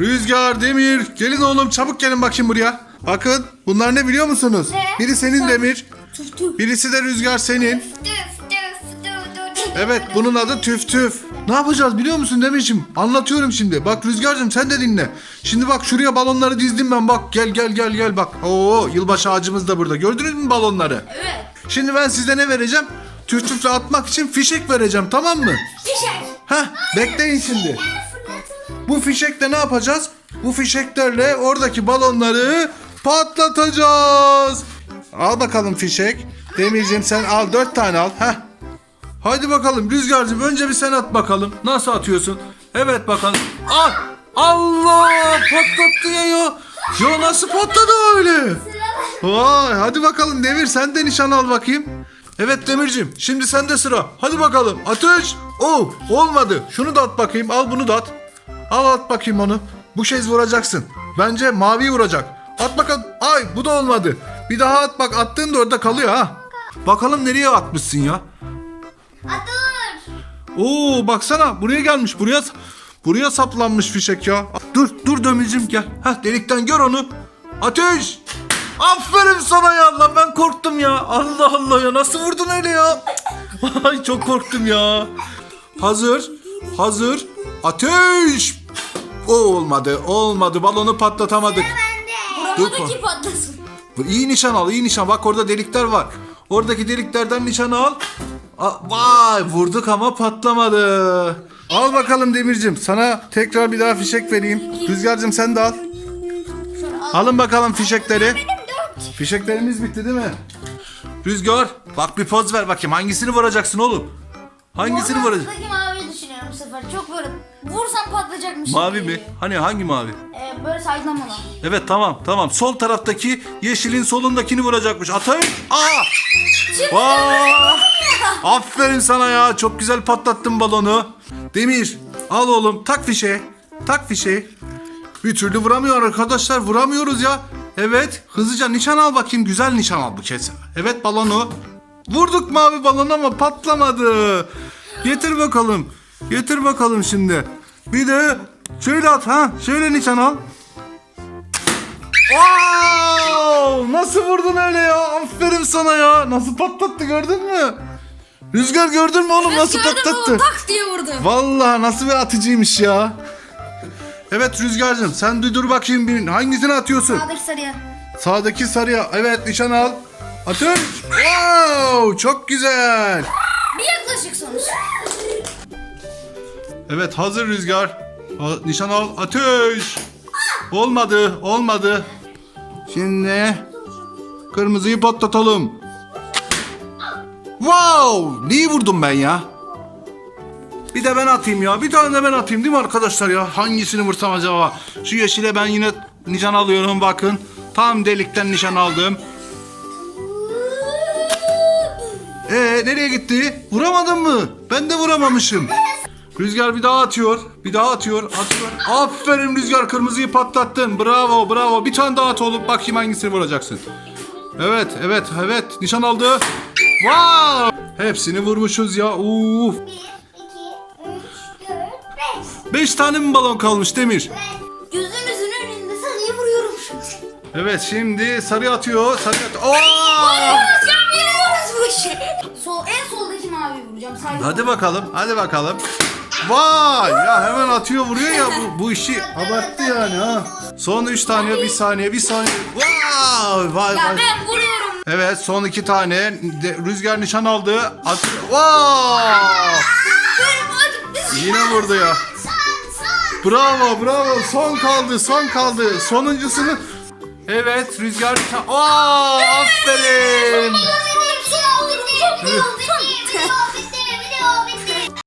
Rüzgar, Demir. Gelin oğlum çabuk gelin bakayım buraya. Bakın bunlar ne biliyor musunuz? Ne? Biri senin Demir. Tüf tüf. Birisi de Rüzgar senin. Tüf tüf tüf tüf. Evet bunun adı tüf tüf. Ne yapacağız biliyor musun Demirciğim? Anlatıyorum şimdi. Bak Rüzgar'cığım sen de dinle. Şimdi bak şuraya balonları dizdim ben bak. Gel gel gel gel bak. Oo yılbaşı ağacımız da burada. Gördünüz mü balonları? Evet. Şimdi ben size ne vereceğim? Tüf tüfle atmak için fişek vereceğim tamam mı? Fişek. Heh bekleyin şimdi. Bu fişekle ne yapacağız? Bu fişeklerle oradaki balonları patlatacağız. Al bakalım fişek. Demirciğim sen al dört tane al. Heh. Hadi bakalım Rüzgar'cığım önce bir sen at bakalım. Nasıl atıyorsun? Evet bakalım. Al. Allah patlattı ya ya. Ya nasıl patladı öyle? Vay hadi bakalım Demir sen de nişan al bakayım. Evet Demircim şimdi sende sıra. Hadi bakalım atış. Oo olmadı. Şunu da at bakayım. Al bunu da at. Al at bakayım onu. Bu kez vuracaksın. Bence mavi vuracak. At bakalım. Ay bu da olmadı. Bir daha at bak attığın da orada kalıyor ha. Bakalım nereye atmışsın ya. Adur. Oo baksana buraya gelmiş. Buraya buraya saplanmış fişek ya. Dur dur Demircim gel. Heh delikten gör onu. Ateş. Aferin sana ya lan ben korktum ya. Allah Allah ya nasıl vurdun öyle ya? Ay çok korktum ya. Hazır. Hazır. Ateş. O olmadı. Olmadı. Balonu patlatamadık. Dur, Buradaki patlasın. İyi nişan al, iyi nişan. Bak orada delikler var. Oradaki deliklerden nişan al. A- Vay vurduk ama patlamadı. Al bakalım Demircim. Sana tekrar bir daha fişek vereyim. Rüzgar'cığım sen de al. Alın bakalım fişekleri. Fişeklerimiz bitti değil mi? Rüzgar bak bir poz ver bakayım. Hangisini vuracaksın oğlum? Hangisini vuracaksın? Sefer. Çok böyle vursam patlayacakmış. Mavi mi? Hani hangi mavi? Ee, böyle saydamana. Evet tamam tamam. Sol taraftaki yeşilin solundakini vuracakmış. Atayım. Aa! Vaa! Aferin sana ya. Çok güzel patlattın balonu. Demir al oğlum tak fişe. Tak fişe. Bir türlü vuramıyor arkadaşlar. Vuramıyoruz ya. Evet hızlıca nişan al bakayım. Güzel nişan al bu kez. Evet balonu. Vurduk mavi balon ama patlamadı. Getir bakalım. Getir bakalım şimdi. Bir de şöyle at ha. Şöyle nişan al. Wow! Nasıl vurdun öyle ya? Aferin sana ya. Nasıl patlattı gördün mü? Rüzgar gördün mü oğlum nasıl Gördün mü? patlattı? Tak diye vurdu. Vallahi nasıl bir atıcıymış ya. Evet Rüzgar'cığım sen de dur bakayım bir hangisini atıyorsun? Sağdaki sarıya. Sağdaki sarıya. Evet nişan al. Atış. Wow! Çok güzel. Bir yaklaşık sonuç. Evet hazır Rüzgar. Ha- Nişan al. Ateş. Olmadı. Olmadı. Şimdi kırmızıyı patlatalım. Wow! Neyi vurdum ben ya? Bir de ben atayım ya. Bir tane de ben atayım değil mi arkadaşlar ya? Hangisini vursam acaba? Şu yeşile ben yine nişan alıyorum bakın. Tam delikten nişan aldım. Ee nereye gitti? Vuramadın mı? Ben de vuramamışım. Rüzgar bir daha atıyor. Bir daha atıyor. Atıyor. Aferin Rüzgar kırmızıyı patlattın. Bravo bravo. Bir tane daha at oğlum. Bakayım hangisini vuracaksın. Evet evet evet. Nişan aldı. Wow! Hepsini vurmuşuz ya. Uf. 1, 2, 3, 4, 5. Beş tane mi balon kalmış Demir? Gözünüzün önünde sarıyı vuruyorum an. Evet şimdi sarı atıyor. Sarı atıyor. Oo! Vuracağım biliyoruz bu işi. Sol, en soldaki maviyi vuracağım. Saydım. Hadi bakalım. Hadi bakalım. Vay ya hemen atıyor vuruyor ya bu, bu işi abarttı yani ha. Son 3 tane bir saniye bir saniye. Vay vay Ya vay. ben vuruyorum. Evet son iki tane De- rüzgar nişan aldı. Atıyor. Vay! Yine vurdu ya. Bravo bravo son kaldı son kaldı. Sonuncusunu Evet rüzgar nişan. Aa, aferin. Oldu.